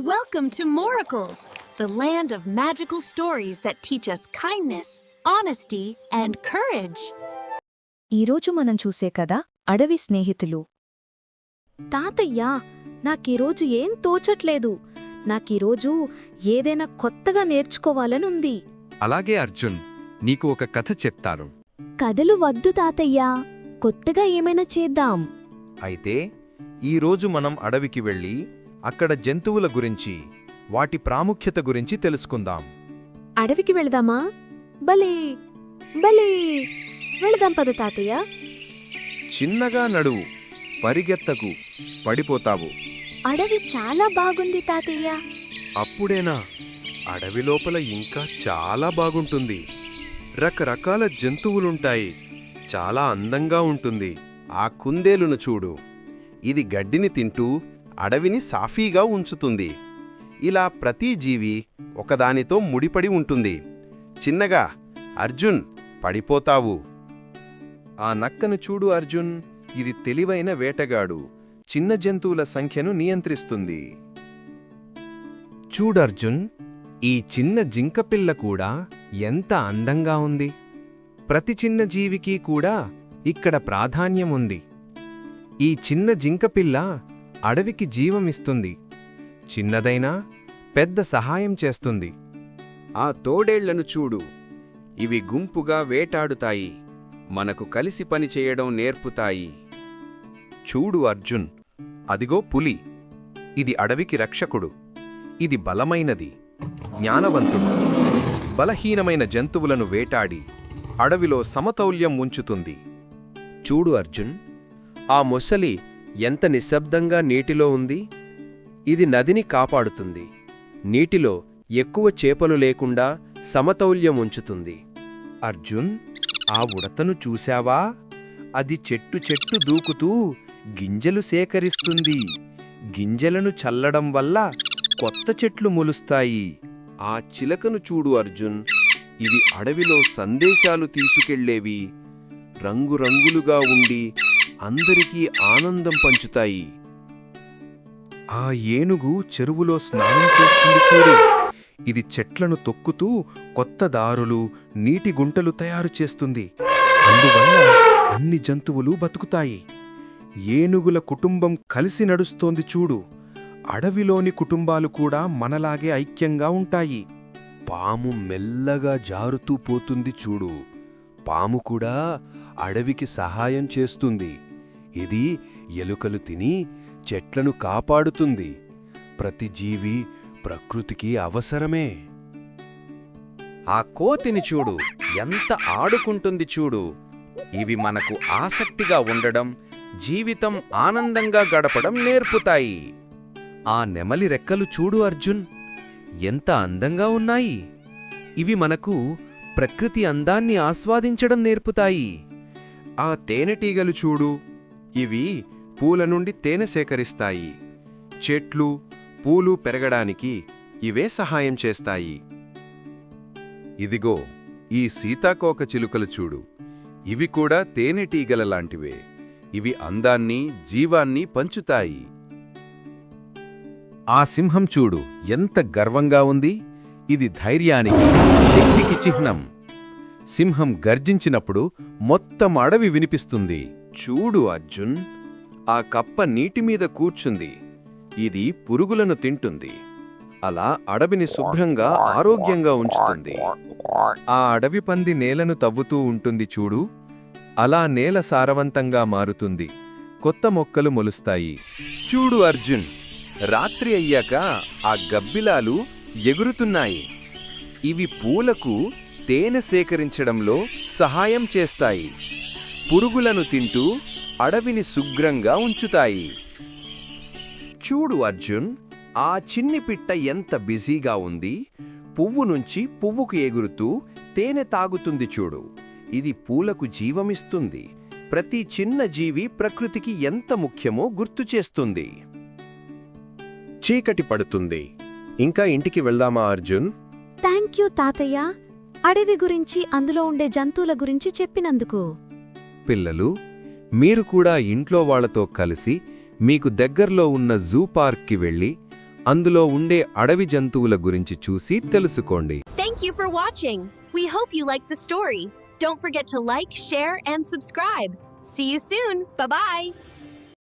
Welcome to Moracles, the land of magical stories that teach us kindness, honesty, and courage. ఈరోజు మనం చూసే కథ అడవి స్నేహితులు. తాతయ్యా నాకీరోజు ఏం తోచట్లేదు. నాకీరోజు ఏదైనా కొత్తగా నేర్చుకోవాలనుంది. అలాగే అర్జున్ నీకు ఒక కథ చెప్తాను. కథలు వద్దు తాతయ్యా కొత్తగా ఏమైనా చేద్దాం. అయితే ఈరోజు మనం అడవికి వెళ్ళి అక్కడ జంతువుల గురించి వాటి ప్రాముఖ్యత గురించి తెలుసుకుందాం. అడవికి వెళదామా? భలే! భలే! వెళదాం పద తాతయ్య. చిన్నగా నడువు పరిగెత్తకు పడిపోతావు. అడవి చాలా బాగుంది తాతయ్య. అప్పుడేనా? అడవి లోపల ఇంకా చాలా బాగుంటుంది. రకరకాల జంతువులుంటాయి. చాలా అందంగా ఉంటుంది. ఆ కుందేలును చూడు. ఇది గడ్డిని తింటూ అడవిని సాఫీగా ఉంచుతుంది. ఇలా ప్రతి జీవి ఒకదానితో ముడిపడి ఉంటుంది. చిన్నగా అర్జున్ పడిపోతావు. ఆ నక్కను చూడు అర్జున్ ఇది తెలివైన వేటగాడు. చిన్న జంతువుల సంఖ్యను నియంత్రిస్తుంది. చూడర్జున్ ఈ చిన్న జింకపిల్ల కూడా ఎంత అందంగా ఉంది. ప్రతి చిన్న జీవికి కూడా ఇక్కడ ప్రాధాన్యం ఉంది. ఈ చిన్న జింకపిల్ల అడవికి జీవమిస్తుంది చిన్నదైనా పెద్ద సహాయం చేస్తుంది. ఆ తోడేళ్ళను చూడు. ఇవి గుంపుగా వేటాడుతాయి. మనకు కలిసి పనిచేయడం నేర్పుతాయి. చూడు అర్జున్. అదిగో పులి. ఇది అడవికి రక్షకుడు. ఇది బలమైనది. జ్ఞానవంతుడు. బలహీనమైన జంతువులను వేటాడి అడవిలో సమతౌల్యం ఉంచుతుంది. చూడు అర్జున్. ఆ మొసలి ఎంత నిశ్శబ్దంగా నీటిలో ఉంది? ఇది నదిని కాపాడుతుంది. నీటిలో ఎక్కువ చేపలు లేకుండా సమతౌల్యం ఉంచుతుంది. అర్జున్ ఆ ఉడతను చూశావా? అది చెట్టు చెట్టు దూకుతూ గింజలు సేకరిస్తుంది. గింజలను చల్లడం వల్ల కొత్త చెట్లు మొలుస్తాయి. ఆ చిలకను చూడు అర్జున్. ఇవి అడవిలో సందేశాలు తీసుకెళ్ళేవి రంగురంగులుగా ఉండి అందరికీ ఆనందం పంచుతాయి. ఆ ఏనుగు చెరువులో స్నానం చేస్తుంది చూడు. ఇది చెట్లను తొక్కుతూ కొత్త దారులు నీటి గుంటలు తయారు చేస్తుంది. అందువల్ల అన్ని జంతువులు బతుకుతాయి. ఏనుగుల కుటుంబం కలిసి నడుస్తోంది చూడు. అడవిలోని కుటుంబాలు కూడా మనలాగే ఐక్యంగా ఉంటాయి. పాము మెల్లగా జారుతూ పోతుంది చూడు. పాము కూడా అడవికి సహాయం చేస్తుంది. ఇది ఎలుకలు తిని చెట్లను కాపాడుతుంది. ప్రతి జీవి ప్రకృతికి అవసరమే. ఆ కోతిని చూడు ఎంత ఆడుకుంటుంది చూడు. ఇవి మనకు ఆసక్తిగా ఉండడం జీవితం ఆనందంగా గడపడం నేర్పుతాయి. ఆ నెమలి రెక్కలు చూడు అర్జున్ ఎంత అందంగా ఉన్నాయి. ఇవి మనకు ప్రకృతి అందాన్ని ఆస్వాదించడం నేర్పుతాయి. ఆ తేనెటీగలు చూడు ఇవి పూల నుండి తేనె సేకరిస్తాయి. చెట్లు పూలు పెరగడానికి ఇవే సహాయం చేస్తాయి. ఇదిగో ఈ సీతాకోక చిలుకలు చూడు. ఇవి కూడా తేనెటీగల లాంటివే. ఇవి అందాన్ని జీవాన్ని పంచుతాయి. ఆ సింహం చూడు ఎంత గర్వంగా ఉంది. ఇది ధైర్యానికి శక్తికి చిహ్నం. సింహం గర్జించినప్పుడు మొత్తం అడవి వినిపిస్తుంది. చూడు అర్జున్ ఆ కప్ప నీటిమీద కూర్చుంది. ఇది పురుగులను తింటుంది. అలా అడవిని శుభ్రంగా ఆరోగ్యంగా ఉంచుతుంది. ఆ అడవి పంది నేలను తవ్వుతూ ఉంటుంది చూడు. అలా నేల సారవంతంగా మారుతుంది. కొత్త మొక్కలు మొలుస్తాయి. చూడు అర్జున్ రాత్రి అయ్యాక ఆ గబ్బిలాలు ఎగురుతున్నాయి. ఇవి పూలకు తేనె సేకరించడంలో సహాయం చేస్తాయి. పురుగులను తింటూ అడవిని శుభ్రంగా ఉంచుతాయి. చూడు అర్జున్ ఆ చిన్ని పిట్ట ఎంత బిజీగా ఉంది. పువ్వు నుంచి పువ్వుకు ఎగురుతూ తేనె తాగుతుంది చూడు. ఇది పూలకు జీవమిస్తుంది. ప్రతి చిన్న జీవి ప్రకృతికి ఎంత ముఖ్యమో గుర్తు చేస్తుంది. చీకటి పడుతుంది. ఇంకా ఇంటికి వెళ్దామా అర్జున్? థ్యాంక్ యూ తాతయ్య. అడవి గురించి అందులో ఉండే జంతువుల గురించి చెప్పినందుకు. పిల్లలు మీరు కూడా ఇంట్లో వాళ్ళతో కలిసి మీకు దగ్గర్లో ఉన్న జూ పార్క్కి వెళ్ళి అందులో ఉండే అడవి జంతువుల గురించి చూసి తెలుసుకోండి. Thank you for watching we hope you like story don't like share and subscribe soon bye